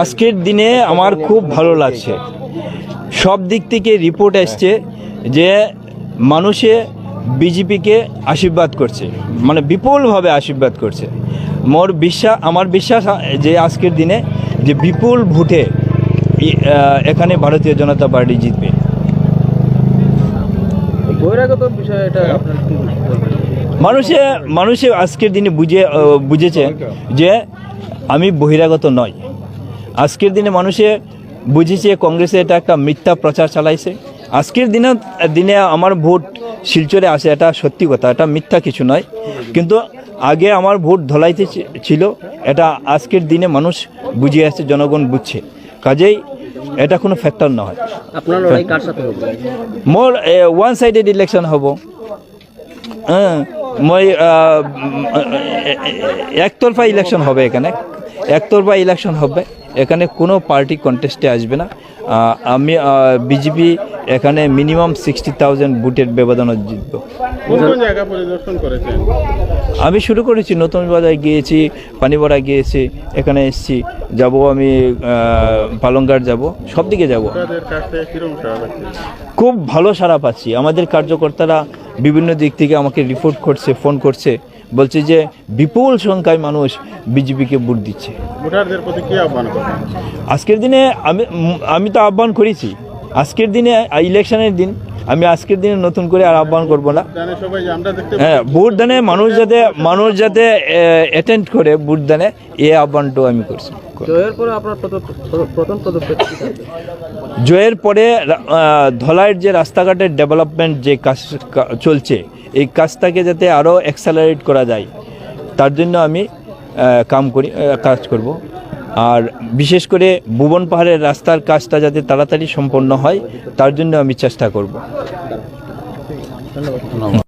আজকের দিনে আমার খুব ভালো লাগছে। সব দিক থেকে রিপোর্ট এসছে যে মানুষে বিজেপিকে আশীর্বাদ করছে মানে বিপুলভাবে আশীর্বাদ করছে। মোর বিশ্বাস আমার বিশ্বাস যে আজকের দিনে যে বিপুল ভোটে এখানে ভারতীয় জনতা পার্টি জিতবে। বহিরাগত বিষয় এটা আপনার কি মানুষে মানুষে আজকের দিনে বুঝে বুঝেছে যে আমি বহিরাগত নয়। আজকের দিনে মানুষে বুঝেছে কংগ্রেসে এটা একটা মিথ্যা প্রচার চালাইছে। আজকের দিনে দিনে আমার ভোট শিলচরে আসে এটা সত্যি কথা এটা মিথ্যা কিছু নয়। কিন্তু আগে আমার ভোট ধলাইতে ছিল এটা আজকের দিনে মানুষ বুঝিয়ে আসছে জনগণ বুঝছে। কাজেই এটা কোনো ফ্যাক্টর নয় মোর ওয়ান সাইডেড ইলেকশন হ'ব। হ্যাঁ মই একতরফা ইলেকশন হবে এখানে। একতরফা ইলেকশন হবে। এখানে কোনো পার্টি কন্টেস্টে আসবে না। আমি বিজেপি এখানে মিনিমাম সিক্সটি থাউজেন্ড বুটের ব্যবধানে জিতব। আমি শুরু করেছি নতুন বাজার গিয়েছি পানিপাড়া গিয়েছি এখানে এসেছি। যাব আমি পালংঘাট যাব সব দিকে যাব খুব ভালো সাড়া পাচ্ছি। আমাদের কার্যকর্তারা বিভিন্ন দিক থেকে আমাকে রিপোর্ট করছে ফোন করছে বলছে যে বিপুল সংখ্যায় মানুষ বিজেপিকে ভোট দিচ্ছে। ভোটারদের প্রতি কি আহ্বান আজকের দিনে আমি আমি তো আহ্বান করেছি। আজকের দিনে ইলেকশনের দিন আমি আজকের দিনে নতুন করে আর আহ্বান করব না। জানে সবাই যে আমরা দেখতে হ্যাঁ ভোট দানে মানুষ যাতে মানুষ যাতে অ্যাটেন্ড করে ভোট দানে এই আহ্বানটাও আমি করছি। জয়ের পরে আপনার প্রথম- প্রথম পদক্ষেপ জয়ের পরে ধলাইয়ের যে রাস্তাঘাটের ডেভেলপমেন্ট যে কাজ চলছে এই কাজটাকে যাতে আরও অ্যাক্সেলারেট করা যায় তার জন্য আমি কাম করি কাজ করব। আর বিশেষ করে ভুবন পাহাড়ের রাস্তার কাজটা যাতে তাড়াতাড়ি সম্পন্ন হয়, তার জন্য আমি চেষ্টা করব।